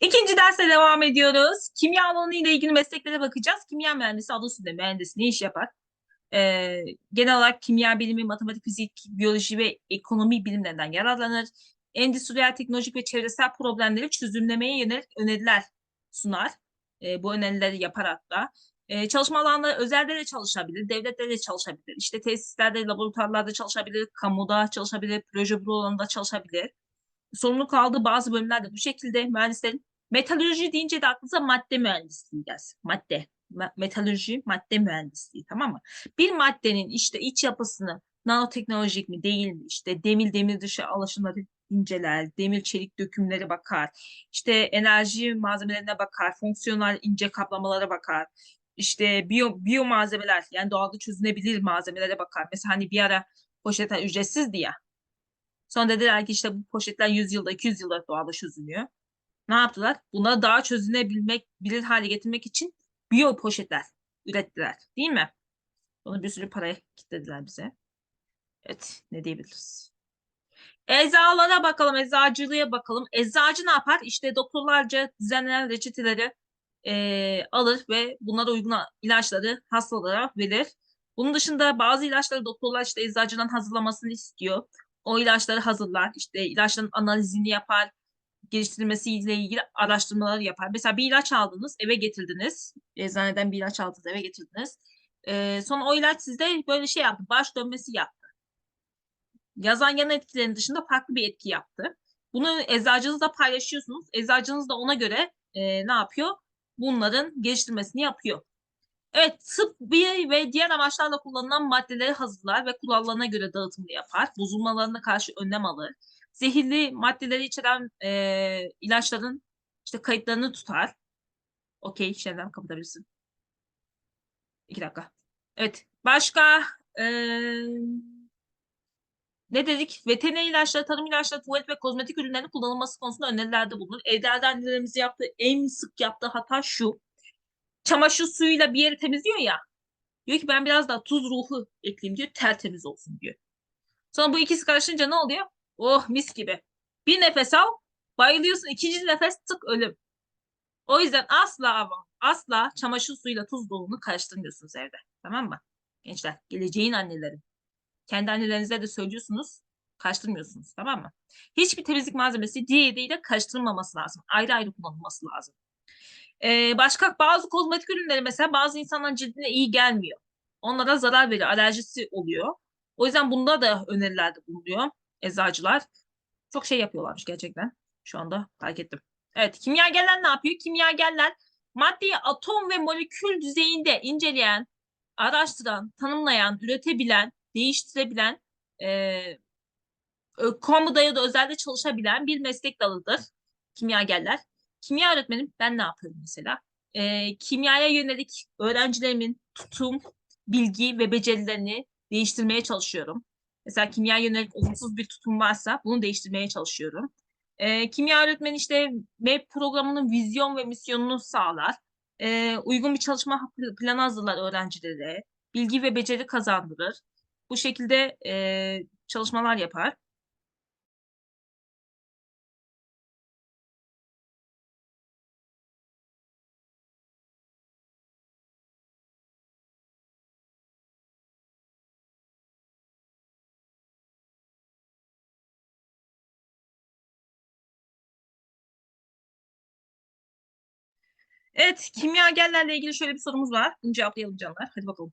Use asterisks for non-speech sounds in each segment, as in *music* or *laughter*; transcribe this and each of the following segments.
İkinci derse devam ediyoruz. Kimya alanı ile ilgili mesleklere bakacağız. Kimya mühendisi adı üstünde mühendis ne iş yapar? Ee, genel olarak kimya bilimi, matematik, fizik, biyoloji ve ekonomi bilimlerinden yararlanır. Endüstriyel, teknolojik ve çevresel problemleri çözümlemeye yönelik öneriler sunar. Ee, bu önerileri yapar hatta. Ee, çalışma alanları özelde de çalışabilir, devlette de çalışabilir. İşte tesislerde, laboratuvarlarda çalışabilir, kamuda çalışabilir, proje bürolarında çalışabilir sorumluluk aldığı bazı bölümlerde bu şekilde mühendislerin metalürji deyince de aklınıza madde mühendisliği gelsin. Madde. Ma- metalürji, madde mühendisliği tamam mı? Bir maddenin işte iç yapısını nanoteknolojik mi değil mi? İşte demir demir dışı alaşımları inceler, demir çelik dökümleri bakar, işte enerji malzemelerine bakar, fonksiyonel ince kaplamalara bakar, işte biyo, biyo malzemeler yani doğada çözünebilir malzemelere bakar. Mesela hani bir ara poşetler ücretsizdi ya. Sonra dediler ki işte bu poşetler 100 yılda 200 yılda doğada çözülüyor. Ne yaptılar? Buna daha çözünebilmek, bilir hale getirmek için biyo poşetler ürettiler. Değil mi? Onu bir sürü paraya kitlediler bize. Evet, ne diyebiliriz? Eczalara bakalım, eczacılığa bakalım. Eczacı ne yapar? İşte doktorlarca düzenlenen reçeteleri eee, alır ve bunlara uygun ilaçları hastalara verir. Bunun dışında bazı ilaçları doktorlar işte eczacıdan hazırlamasını istiyor. O ilaçları hazırlar, işte ilaçların analizini yapar, geliştirilmesiyle ilgili araştırmalar yapar. Mesela bir ilaç aldınız, eve getirdiniz. Eczaneden bir ilaç aldınız, eve getirdiniz. Ee, sonra o ilaç sizde böyle şey yaptı, baş dönmesi yaptı. Yazan yan etkilerin dışında farklı bir etki yaptı. Bunu eczacınızla paylaşıyorsunuz. Eczacınız da ona göre e, ne yapıyor? Bunların geliştirmesini yapıyor. Evet, tıbbi ve diğer amaçlarla kullanılan maddeleri hazırlar ve kurallarına göre dağıtımını yapar. Bozulmalarına karşı önlem alır. Zehirli maddeleri içeren e, ilaçların işte kayıtlarını tutar. Okey, Şebnem kapatabilirsin. İki dakika. Evet, başka e, ne dedik? Veteriner ilaçları, tarım ilaçları, tuvalet ve kozmetik ürünlerinin kullanılması konusunda önerilerde bulunur. Evde annelerimiz yaptığı en sık yaptığı hata şu çamaşır suyuyla bir yeri temizliyor ya. Diyor ki ben biraz daha tuz ruhu ekleyeyim diyor. Tertemiz olsun diyor. Sonra bu ikisi karışınca ne oluyor? Oh mis gibi. Bir nefes al bayılıyorsun. ikinci nefes tık ölüm. O yüzden asla ama asla çamaşır suyuyla tuz ruhunu karıştırmıyorsunuz evde. Tamam mı? Gençler geleceğin anneleri. Kendi annelerinize de söylüyorsunuz. Karıştırmıyorsunuz. Tamam mı? Hiçbir temizlik malzemesi diğeriyle karıştırılmaması lazım. Ayrı ayrı kullanılması lazım. Ee, başka bazı kozmetik ürünleri mesela bazı insanların cildine iyi gelmiyor. Onlara zarar veriyor, alerjisi oluyor. O yüzden bunda da önerilerde bulunuyor eczacılar. Çok şey yapıyorlarmış gerçekten. Şu anda fark ettim. Evet, kimyagerler ne yapıyor? Kimyagerler maddeyi atom ve molekül düzeyinde inceleyen, araştıran, tanımlayan, üretebilen, değiştirebilen, e, kamuda ya da özelde çalışabilen bir meslek dalıdır kimyagerler. Kimya öğretmenim ben ne yapıyorum mesela? E, kimyaya yönelik öğrencilerimin tutum, bilgi ve becerilerini değiştirmeye çalışıyorum. Mesela kimya yönelik olumsuz bir tutum varsa bunu değiştirmeye çalışıyorum. E, kimya öğretmeni işte web programının vizyon ve misyonunu sağlar. E, uygun bir çalışma planı hazırlar öğrencilere. Bilgi ve beceri kazandırır. Bu şekilde e, çalışmalar yapar. Evet, kimyagerlerle ilgili şöyle bir sorumuz var. Bunu cevaplayalım canlar. Hadi bakalım.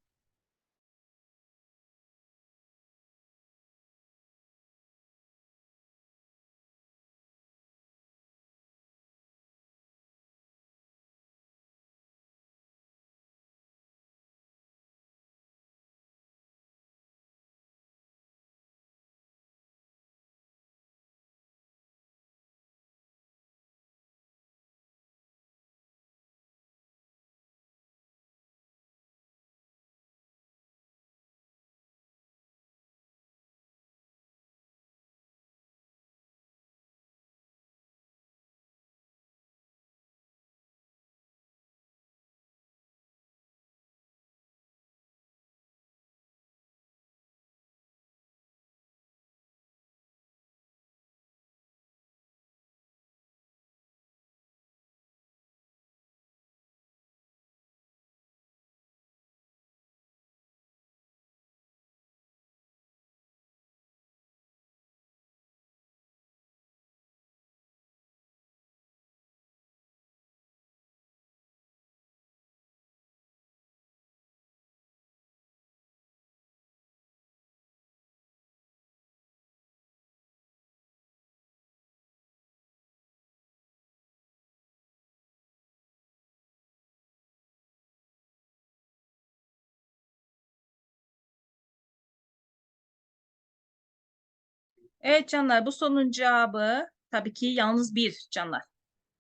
Evet canlar bu sorunun cevabı tabii ki yalnız bir canlar.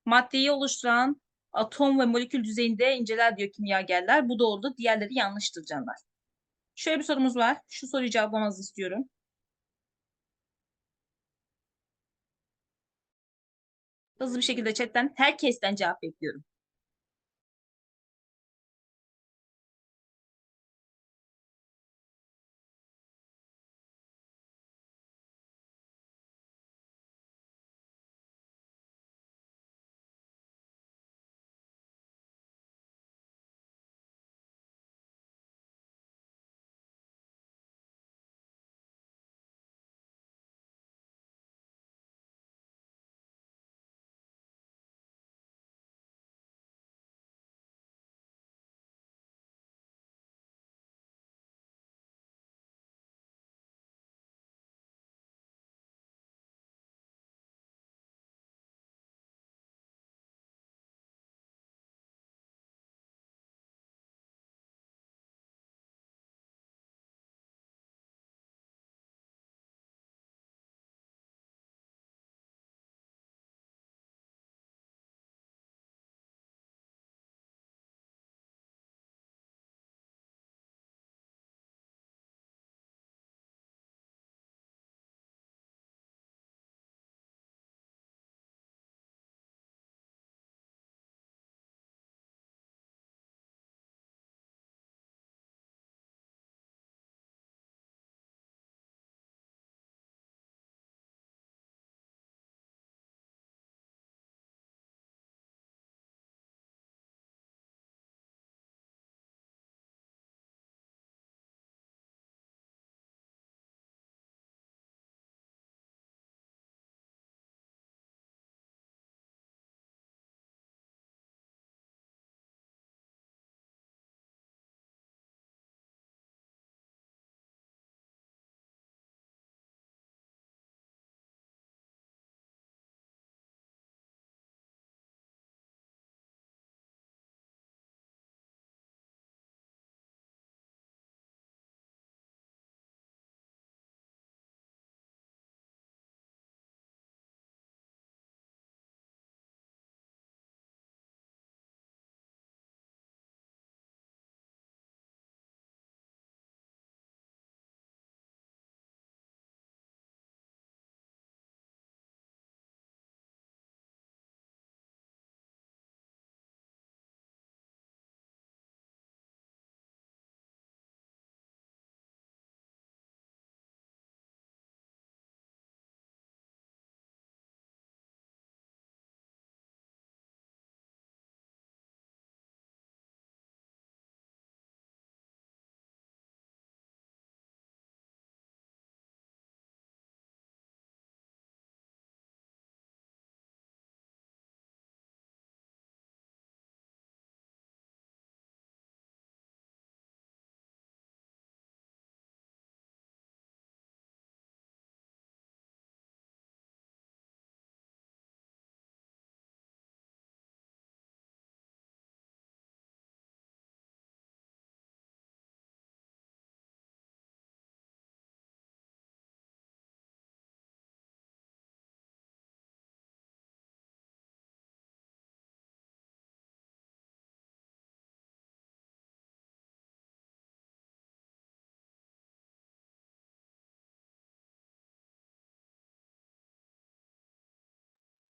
Maddeyi oluşturan atom ve molekül düzeyinde inceler diyor kimyagerler. Bu doğrudur. Diğerleri yanlıştır canlar. Şöyle bir sorumuz var. Şu soruyu cevaplamanızı istiyorum. Hızlı bir şekilde chatten herkesten cevap bekliyorum.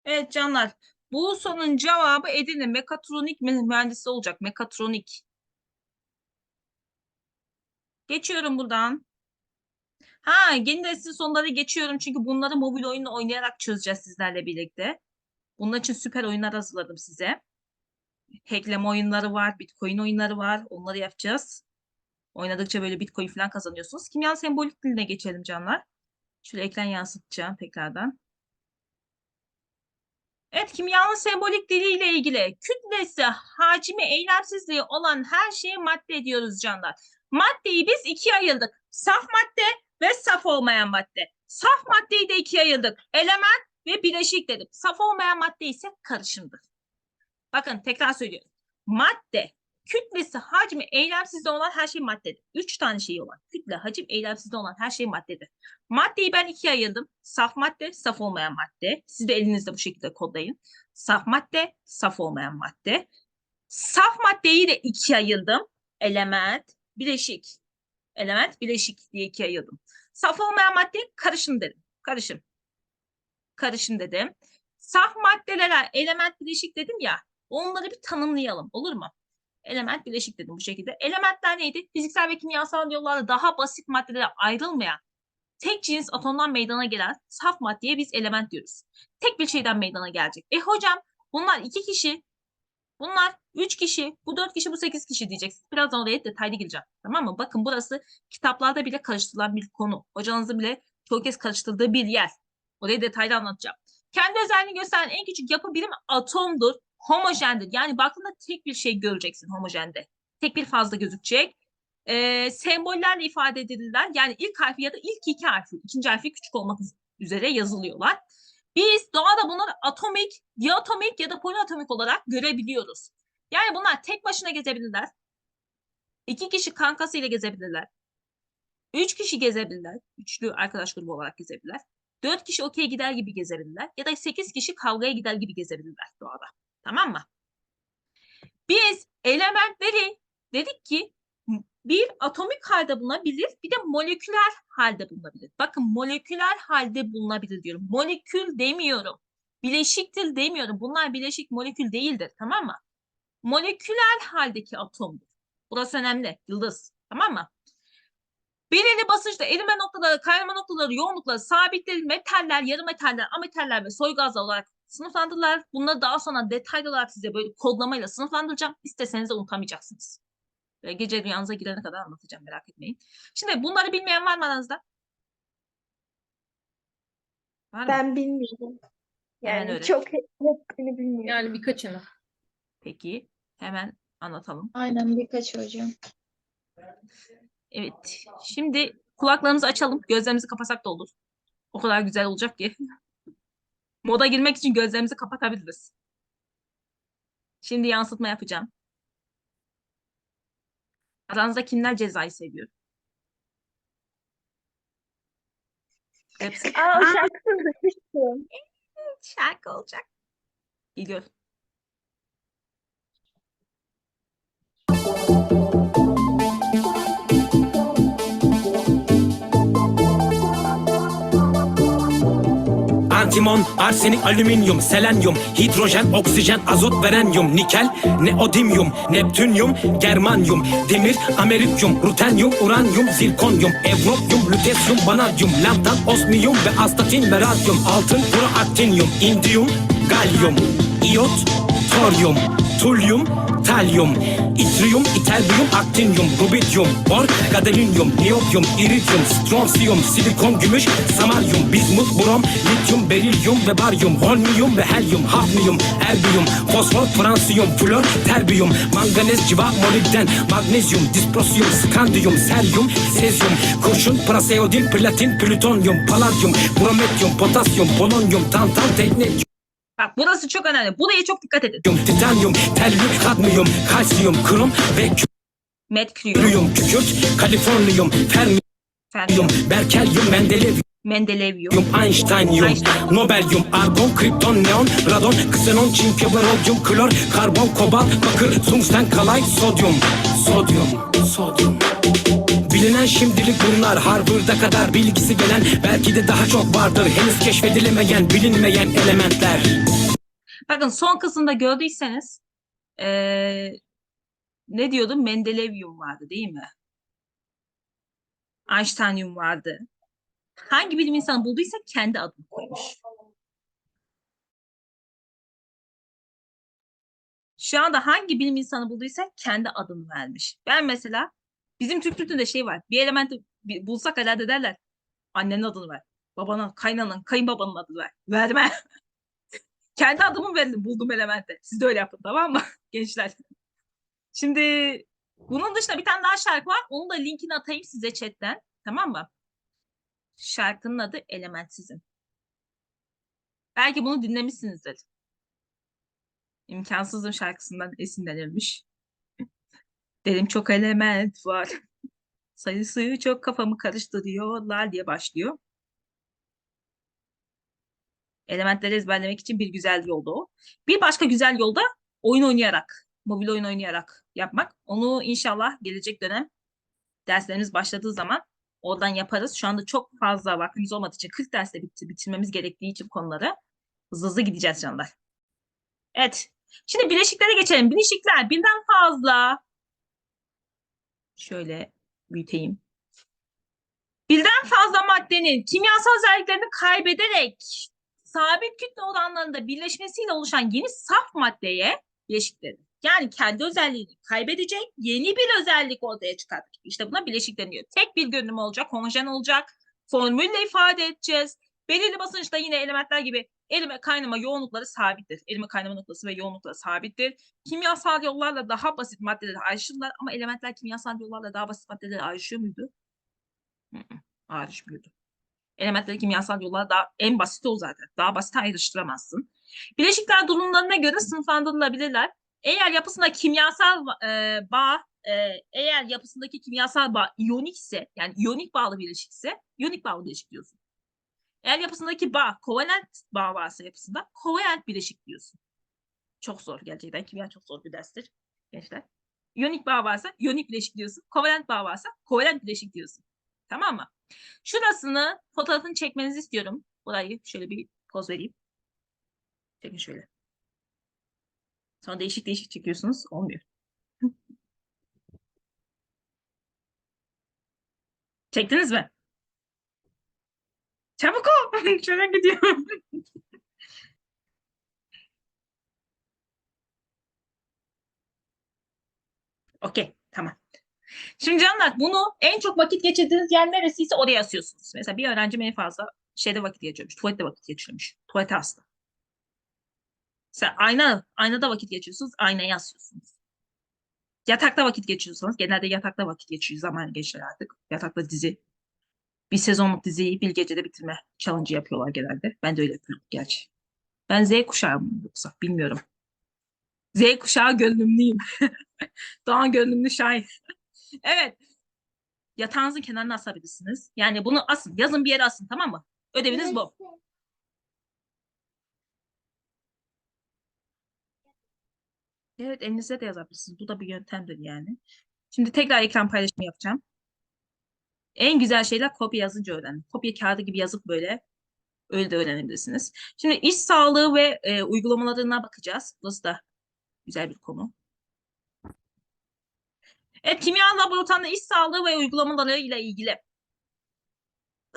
Evet canlar. Bu sorunun cevabı Edirne mekatronik mü- mühendisi olacak. Mekatronik. Geçiyorum buradan. Ha, yeni nesil sonları geçiyorum çünkü bunları mobil oyunla oynayarak çözeceğiz sizlerle birlikte. Bunun için süper oyunlar hazırladım size. Hackleme oyunları var, Bitcoin oyunları var. Onları yapacağız. Oynadıkça böyle Bitcoin falan kazanıyorsunuz. Kimya sembolik diline geçelim canlar. Şöyle ekran yansıtacağım tekrardan. Evet, kimyanın sembolik diliyle ilgili kütlesi, hacmi, eylemsizliği olan her şeye madde diyoruz canlar. Maddeyi biz ikiye ayırdık. Saf madde ve saf olmayan madde. Saf maddeyi de ikiye ayırdık. Element ve bileşik dedik. Saf olmayan madde ise karışımdır. Bakın tekrar söylüyorum. Madde Kütlesi, hacmi, eylemsizde olan her şey maddedir. Üç tane şeyi olan. Kütle, hacim, eylemsizde olan her şey maddedir. Maddeyi ben ikiye ayırdım. Saf madde, saf olmayan madde. Siz de elinizde bu şekilde kodlayın. Saf madde, saf olmayan madde. Saf maddeyi de ikiye ayırdım. Element, bileşik. Element, bileşik diye ikiye ayırdım. Saf olmayan madde karışım dedim. Karışım. Karışım dedim. Saf maddelere element bileşik dedim ya. Onları bir tanımlayalım. Olur mu? Element bileşik dedim bu şekilde. Elementler neydi? Fiziksel ve kimyasal yollarla daha basit maddelere ayrılmayan tek cins atomdan meydana gelen saf maddeye biz element diyoruz. Tek bir şeyden meydana gelecek. E hocam bunlar iki kişi, bunlar üç kişi, bu dört kişi, bu sekiz kişi diyeceksiniz. Birazdan oraya detaylı gireceğim. Tamam mı? Bakın burası kitaplarda bile karıştırılan bir konu. Hocanızın bile çok kez karıştırdığı bir yer. Orayı detaylı anlatacağım. Kendi özelliğini gösteren en küçük yapı birimi atomdur. Homojendir. Yani baktığında tek bir şey göreceksin homojende. Tek bir fazla gözükecek. Ee, sembollerle ifade edilirler. Yani ilk harfi ya da ilk iki harfi, ikinci harfi küçük olmak üzere yazılıyorlar. Biz doğada bunları atomik, diatomik ya da poliatomik olarak görebiliyoruz. Yani bunlar tek başına gezebilirler. İki kişi kankasıyla gezebilirler. Üç kişi gezebilirler. Üçlü arkadaş grubu olarak gezebilirler. Dört kişi okey gider gibi gezebilirler. Ya da sekiz kişi kavgaya gider gibi gezebilirler doğada. Tamam mı? Biz elementleri dedik ki bir atomik halde bulunabilir, bir de moleküler halde bulunabilir. Bakın moleküler halde bulunabilir diyorum. Molekül demiyorum. Bileşiktir demiyorum. Bunlar bileşik molekül değildir. Tamam mı? Moleküler haldeki atomdur. Burası önemli. Yıldız. Tamam mı? Belirli basınçta erime noktaları, kaynama noktaları, yoğunlukları, sabitleri, metaller, yarı metaller, ametaller ve soy gazlar olarak sınıflandırırlar. Bunları daha sonra detaylı olarak size böyle kodlamayla sınıflandıracağım. İsteseniz de unutamayacaksınız. Böyle gece rüyanıza girene kadar anlatacağım merak etmeyin. Şimdi bunları bilmeyen var mı aranızda? Var mı? Ben bilmiyorum. Hemen Yani öğret. çok hepsini bilmiyorum. Yani birkaçını. Peki hemen anlatalım. Aynen birkaç hocam. Evet. Şimdi kulaklarımızı açalım. Gözlerimizi kapasak da olur. O kadar güzel olacak ki. Moda girmek için gözlerimizi kapatabiliriz. Şimdi yansıtma yapacağım. Aranızda kimler cezayı seviyor? Hepsi Aa o şarkısını duymuştum. şarkı olacak. Geliyor. Antimon, arsenik, alüminyum, selenyum, hidrojen, oksijen, azot, verenyum, nikel, neodymium, neptünyum, germanyum, demir, amerikyum, rutenyum, uranyum, zirkonyum, evropyum, lütesyum, vanadyum, lambdan, osmiyum ve astatin ve radyum, altın, proaktinyum, indiyum, galyum, iyot, toryum, tulyum, talyum, itrium, iterbium, aktinyum, rubidyum, bor, gadolinium, niyobyum, iridyum, stronsiyum, silikon, gümüş, samaryum, bizmut, brom, lityum, berilyum ve baryum, holmiyum ve helyum, hafniyum, erbiyum, fosfor, fransiyum, flor, terbiyum, manganez, civa, molibden, magnezyum, disprosyum, skandiyum, seryum, sezyum, kurşun, praseodil, platin, plütonyum, paladyum, brometyum, potasyum, polonyum, tantal, teknetyum, Bak burası çok önemli. Buraya çok dikkat edin. titanyum, terlük, kadmiyum, kalsiyum, krom ve Merküriyum, Kürüyum, kükürt, Kaliforniyum, fermiyum, berkelyum, mendelevyum, mendelevyum, einsteinyum, Einstein. nobelyum, argon, kripton, neon, radon, ksenon, çinko, rodyum, klor, karbon, kobalt, bakır, tungsten, kalay, sodyum, sodyum, sodyum. Bilinen şimdilik bunlar Harvard'a kadar bilgisi gelen belki de daha çok vardır henüz keşfedilemeyen bilinmeyen elementler. Bakın son kısımda gördüyseniz eee, ne diyordum? Mendelevyum vardı değil mi? Einsteinyum vardı. Hangi bilim insanı bulduysa kendi adını koymuş. Şu anda hangi bilim insanı bulduysa kendi adını vermiş. Ben mesela bizim Türk kültüründe şey var. Bir elementi bulsak herhalde derler. Annenin adını ver. Babana, kaynananın, kayınbabanın adını ver. Verme. *laughs* Kendi adımı verdim buldum elemente. Siz de öyle yapın tamam mı *laughs* gençler? Şimdi bunun dışında bir tane daha şarkı var. Onun da linkini atayım size chatten. Tamam mı? Şarkının adı Elementsizim. Belki bunu dinlemişsinizdir. İmkansızım şarkısından esinlenilmiş. Dedim çok element var. Sayısı çok kafamı karıştırıyorlar diye başlıyor. Elementleri ezberlemek için bir güzel yolda o. Bir başka güzel yolda oyun oynayarak, mobil oyun oynayarak yapmak. Onu inşallah gelecek dönem derslerimiz başladığı zaman oradan yaparız. Şu anda çok fazla vaktimiz olmadığı için 40 derste bitti, bitirmemiz gerektiği için konuları hızlı hızlı gideceğiz canlar. Evet. Şimdi bileşiklere geçelim. Bileşikler birden fazla şöyle büyüteyim. Birden fazla maddenin kimyasal özelliklerini kaybederek sabit kütle oranlarında birleşmesiyle oluşan yeni saf maddeye bileşik denir. Yani kendi özelliğini kaybedecek yeni bir özellik ortaya çıkartacak. İşte buna bileşik deniyor. Tek bir görünüm olacak, homojen olacak. Formülle ifade edeceğiz. Belirli basınçta yine elementler gibi erime kaynama yoğunlukları sabittir. Erime kaynama noktası ve yoğunlukları sabittir. Kimyasal yollarla daha basit maddeleri ayrışırlar ama elementler kimyasal yollarla daha basit maddeleri ayrışıyor muydu? Ayrışmıyordu. Elementleri kimyasal yollar daha en basiti o zaten. Daha basit ayrıştıramazsın. Bileşikler durumlarına göre sınıflandırılabilirler. Eğer yapısında kimyasal e, bağ, e, eğer yapısındaki kimyasal bağ iyonikse, yani iyonik bağlı bileşikse, iyonik bağlı bileşik diyorsun. Eğer yapısındaki bağ, kovalent bağ varsa yapısında, kovalent bileşik diyorsun. Çok zor gerçekten. Kimya çok zor bir derstir gençler. İyonik bağ varsa iyonik bileşik diyorsun. Kovalent bağ varsa kovalent bileşik diyorsun. Tamam mı? Şurasını fotoğrafını çekmenizi istiyorum. Burayı şöyle bir poz vereyim. Çekin şöyle. Sonra değişik değişik çekiyorsunuz. Olmuyor. *laughs* Çektiniz mi? Çabuk ol. *laughs* Şöyle gidiyorum. *laughs* Okey, tamam. Şimdi canlar bunu en çok vakit geçirdiğiniz yer neresiyse oraya asıyorsunuz. Mesela bir öğrencim en fazla şeyde vakit geçiriyormuş. Tuvalette vakit geçiriyormuş. Tuvalete hasta. Sen ayna, aynada vakit geçiriyorsunuz. Aynaya asıyorsunuz. Yatakta vakit geçiriyorsanız genelde yatakta vakit geçiriyor zaman gençler artık. Yatakta dizi. Bir sezonluk diziyi bir gecede bitirme challenge yapıyorlar genelde. Ben de öyle yapıyorum gerçi. Ben Z kuşağı mıyım yoksa bilmiyorum. Z kuşağı gönlümlüyüm. *laughs* Doğan gönlümlü şair. *laughs* Evet. Yatağınızın kenarına asabilirsiniz. Yani bunu asın. Yazın bir yere asın tamam mı? Ödeviniz bu. Evet elinize de yazabilirsiniz. Bu da bir yöntemdir yani. Şimdi tekrar ekran paylaşımı yapacağım. En güzel şeyler kopya yazınca öğrenin. Kopya kağıdı gibi yazıp böyle öyle de öğrenebilirsiniz. Şimdi iş sağlığı ve e, uygulamalarına bakacağız. Burası da güzel bir konu. Evet, kimya laboratuvarında iş sağlığı ve uygulamaları ile ilgili.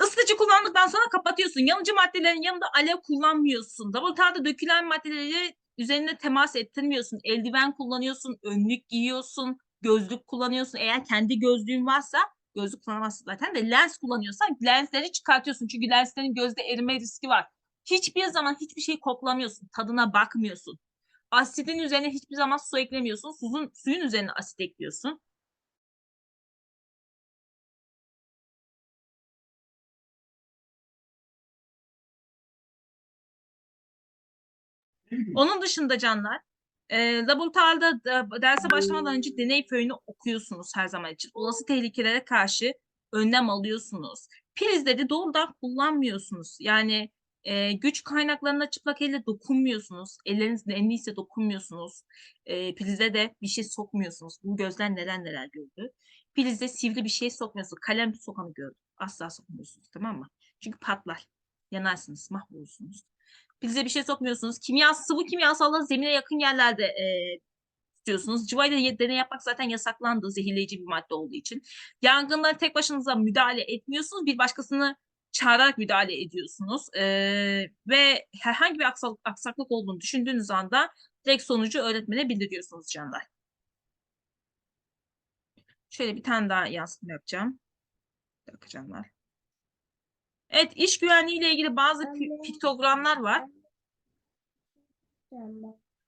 Isıtıcı kullandıktan sonra kapatıyorsun. Yanıcı maddelerin yanında alev kullanmıyorsun. Laboratuvarda dökülen maddeleri üzerine temas ettirmiyorsun. Eldiven kullanıyorsun, önlük giyiyorsun, gözlük kullanıyorsun. Eğer kendi gözlüğün varsa gözlük kullanamazsın zaten de lens kullanıyorsan lensleri çıkartıyorsun. Çünkü lenslerin gözde erime riski var. Hiçbir zaman hiçbir şey koklamıyorsun. Tadına bakmıyorsun. Asidin üzerine hiçbir zaman su eklemiyorsun. Suyun, suyun üzerine asit ekliyorsun. *laughs* Onun dışında canlar, e, laboratuvarda da- derse başlamadan önce deney föyünü okuyorsunuz her zaman için. Olası tehlikelere karşı önlem alıyorsunuz. Prizleri doğrudan kullanmıyorsunuz. Yani e, güç kaynaklarına çıplak elle dokunmuyorsunuz. Elleriniz nemliyse dokunmuyorsunuz. E, prize de bir şey sokmuyorsunuz. Bu gözler neler neler gördü. Prize sivri bir şey sokmuyorsunuz. Kalem sokanı gördüm. Asla sokmuyorsunuz tamam mı? Çünkü patlar. Yanarsınız, mahvolursunuz. Prize bir şey sokmuyorsunuz. Kimya, sıvı kimyasalları zemine yakın yerlerde e, tutuyorsunuz. Cıvayla deney yapmak zaten yasaklandı zehirleyici bir madde olduğu için. Yangınlara tek başınıza müdahale etmiyorsunuz. Bir başkasını çağırarak müdahale ediyorsunuz. E, ve herhangi bir aksaklık, aksaklık olduğunu düşündüğünüz anda direkt sonucu öğretmene bildiriyorsunuz canlar. Şöyle bir tane daha yansıtma yapacağım. Bir dakika. Evet, iş güvenliği ile ilgili bazı pi- piktogramlar var.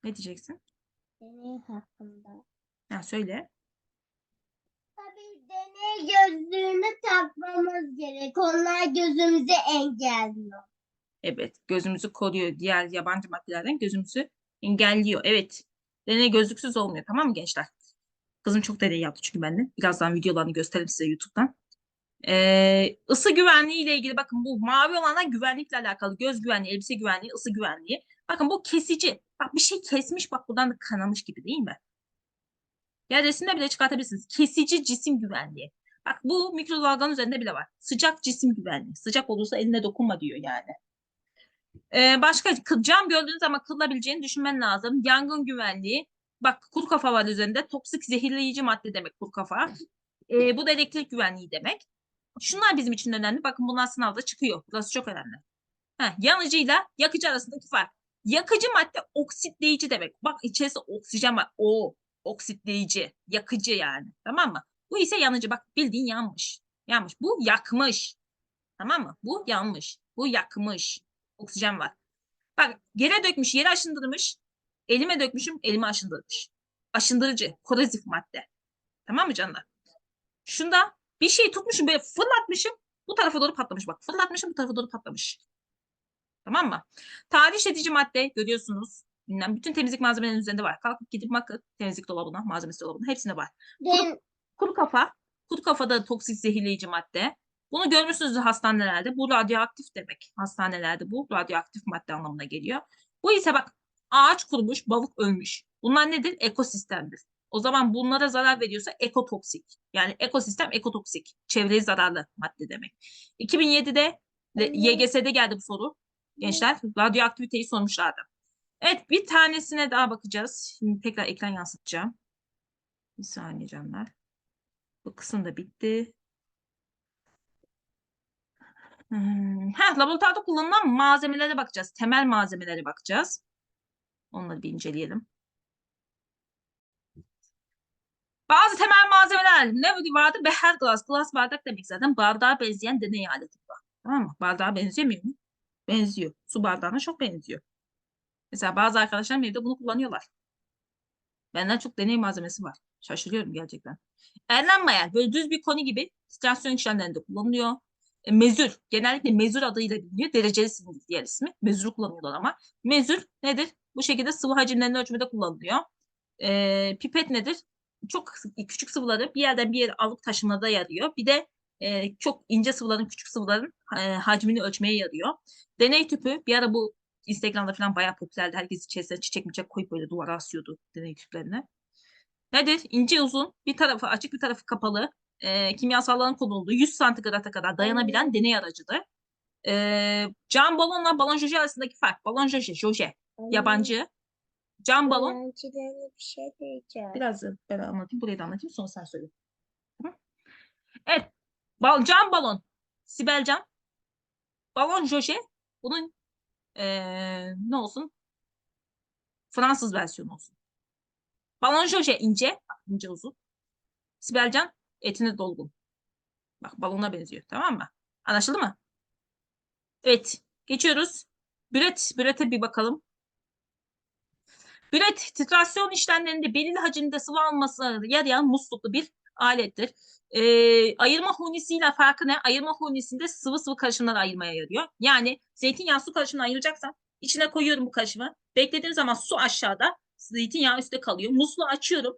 Ne diyeceksin? Deney hakkında. Ha, söyle. Tabii deney gözlüğünü takmamız gerek. Onlar gözümüzü engelliyor. Evet, gözümüzü koruyor. Diğer yabancı maddelerden gözümüzü engelliyor. Evet. Deney gözlüksüz olmuyor. Tamam mı gençler? Kızım çok deney yaptı çünkü benimle. Birazdan videolarını gösteririm size YouTube'dan. Ee, ısı güvenliği ile ilgili bakın bu mavi olanlar güvenlikle alakalı. Göz güvenliği, elbise güvenliği, ısı güvenliği. Bakın bu kesici. Bak bir şey kesmiş bak buradan da kanamış gibi değil mi? Ya resimde bile çıkartabilirsiniz. Kesici cisim güvenliği. Bak bu mikrodalganın üzerinde bile var. Sıcak cisim güvenliği. Sıcak olursa eline dokunma diyor yani. Ee, başka cam gördüğünüz zaman kırılabileceğini düşünmen lazım. Yangın güvenliği. Bak kuru kafa var üzerinde. Toksik zehirleyici madde demek kuru kafa. Ee, bu da elektrik güvenliği demek. Şunlar bizim için önemli. Bakın bunlar sınavda çıkıyor. Burası çok önemli. Heh, yanıcıyla yakıcı arasındaki fark. Yakıcı madde oksitleyici demek. Bak içerisi oksijen var. O oksitleyici, yakıcı yani. Tamam mı? Bu ise yanıcı. Bak bildiğin yanmış. Yanmış. Bu yakmış. Tamam mı? Bu yanmış. Bu yakmış. Oksijen var. Bak yere dökmüş, yere aşındırmış. Elime dökmüşüm, elime aşındırmış. Aşındırıcı, korozif madde. Tamam mı canlar? Şunda bir şey tutmuşum böyle fırlatmışım. Bu tarafa doğru patlamış bak. Fırlatmışım bu tarafa doğru patlamış. Tamam mı? Tahriş edici madde görüyorsunuz. Bilmem, bütün temizlik malzemelerinin üzerinde var. Kalkıp gidip bakın temizlik dolabına, malzemesi dolabına hepsinde var. Ben Kuru kafa. Kuru kafada toksik zehirleyici madde. Bunu görmüşsünüzdür hastanelerde. Bu radyoaktif demek. Hastanelerde bu radyoaktif madde anlamına geliyor. Bu ise bak ağaç kurumuş, balık ölmüş. Bunlar nedir? Ekosistemdir. O zaman bunlara zarar veriyorsa ekotoksik. Yani ekosistem ekotoksik. Çevreye zararlı madde demek. 2007'de de- YGS'de geldi bu soru. Gençler radyoaktiviteyi sormuşlardı. Evet bir tanesine daha bakacağız. Şimdi tekrar ekran yansıtacağım. Bir saniye canlar. Bu kısım da bitti. Hmm. Heh, laboratuvarda kullanılan malzemelere bakacağız. Temel malzemelere bakacağız. Onları bir inceleyelim. Bazı temel malzemeler ne vardı? Beher glass. Glass bardak demek zaten. Bardağa benzeyen deney aleti var. Tamam mı? Bardağa benzemiyor mu? Benziyor. Su bardağına çok benziyor. Mesela bazı arkadaşlarım evde bunu kullanıyorlar. Benden çok deney malzemesi var. Şaşırıyorum gerçekten. Erlenmeyer böyle düz bir koni gibi titrasyon işlemlerinde kullanılıyor. E, mezür genellikle mezür adıyla biliniyor. Dereceli sıvı diğer ismi. Mezürü kullanıyorlar ama. Mezür nedir? Bu şekilde sıvı hacimlerini ölçmede kullanılıyor. E, pipet nedir? Çok küçük sıvıları bir yerden bir yere alıp taşımada yarıyor. Bir de e, çok ince sıvıların, küçük sıvıların e, hacmini ölçmeye yarıyor. Deney tüpü bir ara bu Instagram'da falan bayağı popülerdi. Herkes içerisine çiçek miçek koyup böyle duvara asıyordu deney tüplerine. Nedir? İnce uzun, bir tarafı açık bir tarafı kapalı, e, kimyasalların konulduğu 100 santigrata kadar dayanabilen deney aracıdır. E, cam balonla balon joje arasındaki fark. Balon joje, joje yabancı. Cam balon Öğrencilerine bir şey diyeceğim. Biraz ben anlatayım, burayı da anlatayım sonra sen söyle. Tamam. Evet, bal, cam balon, Sibel Can. Balon joje, bunun eee, ne olsun? Fransız versiyonu olsun. Balon joje ince, ince uzun. Sibel Can etine dolgun. Bak balona benziyor, tamam mı? Anlaşıldı mı? Evet, geçiyoruz. Büret, bürete bir bakalım. Büret titrasyon işlemlerinde belirli hacimde sıvı alması yarayan musluklu bir alettir. Ee, ayırma hunisiyle farkı ne? Ayırma hunisinde sıvı sıvı karışımları ayırmaya yarıyor. Yani zeytinyağı su karışımını ayıracaksam içine koyuyorum bu karışımı. Beklediğim zaman su aşağıda, zeytinyağı üstte kalıyor. Musluğu açıyorum.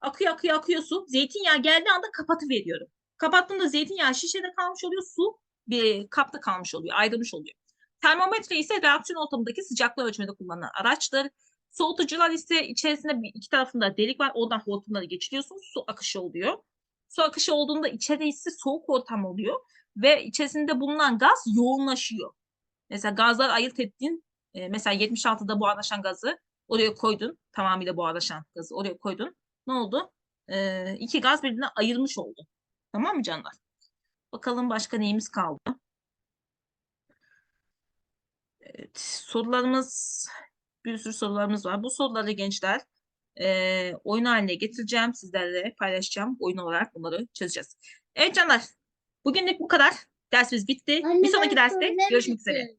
Akıyor akıyor akıyor su. Zeytinyağı geldiği anda kapatıveriyorum. Kapattığımda zeytinyağı şişede kalmış oluyor. Su bir kapta kalmış oluyor. Ayrılmış oluyor. Termometre ise reaksiyon ortamındaki sıcaklığı ölçmede kullanılan araçtır. Soğutucular ise içerisinde bir, iki tarafında delik var. Oradan hortumları geçiriyorsunuz. Su akışı oluyor. Su akışı olduğunda içeride ise soğuk ortam oluyor. Ve içerisinde bulunan gaz yoğunlaşıyor. Mesela gazlar ayırt ettiğin e, mesela 76'da buharlaşan gazı oraya koydun. Tamamıyla buharlaşan gazı oraya koydun. Ne oldu? E, iki gaz birbirine ayırmış oldu. Tamam mı canlar? Bakalım başka neyimiz kaldı? Evet, sorularımız bir sürü sorularımız var. Bu soruları gençler e, oyun haline getireceğim. Sizlerle paylaşacağım. Oyun olarak bunları çözeceğiz. Evet canlar. Bugünlük bu kadar. Dersimiz bitti. Anne, bir sonraki derste görüşmek üzere.